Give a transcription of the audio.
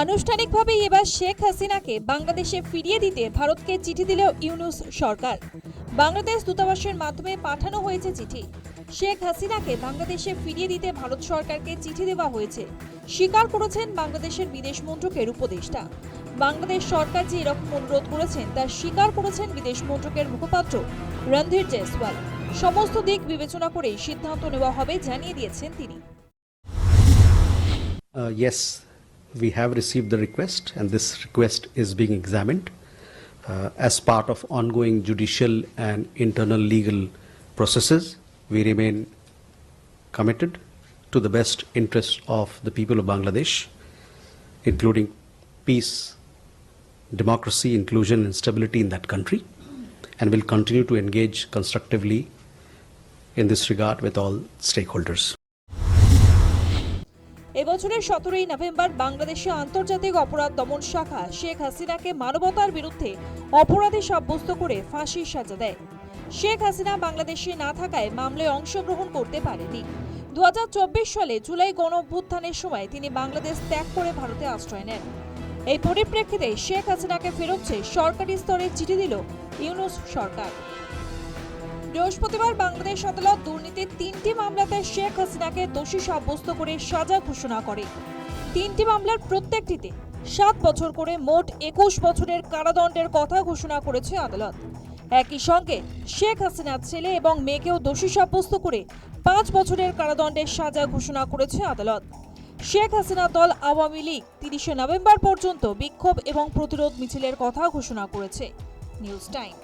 আনুষ্ঠানিকভাবে এবার শেখ হাসিনাকে বাংলাদেশে ফিরিয়ে দিতে ভারতকে চিঠি দিল ইউনুস সরকার। বাংলাদেশ দূতাবাসের মাধ্যমে পাঠানো হয়েছে চিঠি। শেখ হাসিনাকে বাংলাদেশে ফিরিয়ে দিতে ভারত সরকারকে চিঠি দেওয়া হয়েছে। স্বীকার করেছেন বাংলাদেশের বিদেশ মন্ত্রকের উপদেষ্টা। বাংলাদেশ সরকার যে এরকম অনুরোধ করেছেন তা স্বীকার করেছেন বিদেশ মন্ত্রকের মুখপাত্র রণধীর জয়সওয়াল। সমস্ত দিক বিবেচনা করে সিদ্ধান্ত নেওয়া হবে জানিয়ে দিয়েছেন তিনি। Uh, we have received the request, and this request is being examined uh, as part of ongoing judicial and internal legal processes. We remain committed to the best interests of the people of Bangladesh, including peace, democracy, inclusion, and stability in that country, and will continue to engage constructively in this regard with all stakeholders. এবছরের সতেরোই November বাংলাদেশে আন্তর্জাতিক অপরাধ দমন শাখা শেখ হাসিনাকে মানবতার বিরুদ্ধে অপরাধী সাব্যস্ত করে ফাঁসির সাজা দেয়। শেখ হাসিনা বাংলাদেশে না থাকায় মামলায় অংশগ্রহণ করতে পারেনি। দু হাজার চব্বিশ সালে জুলাই গণ অভ্যুত্থানের সময় তিনি বাংলাদেশ ত্যাগ করে ভারতে আশ্রয় নেন। এই পরিপ্রেক্ষিতে শেখ হাসিনাকে ফেরত সরকারি স্তরে চিঠি দিল ইউনুস সরকার। বৃহস্পতিবার বাংলাদেশ আদালত দুর্নীতির তিনটি মামলাতে শেখ হাসিনাকে দোষী সাব্যস্ত করে সাজা ঘোষণা করে। তিনটি মামলার প্রত্যেকটিতে সাত বছর করে মোট একুশ বছরের কারাদণ্ডের কথা ঘোষণা করেছে আদালত। একই সঙ্গে শেখ হাসিনার ছেলে এবং মেয়েকেও দোষী সাব্যস্ত করে পাঁচ বছরের কারাদণ্ডের সাজা ঘোষণা করেছে আদালত। শেখ হাসিনা দল আওয়ামী লীগ তিরিশে নভেম্বর পর্যন্ত বিক্ষোভ এবং প্রতিরোধ মিছিলের কথা ঘোষণা করেছে। News time.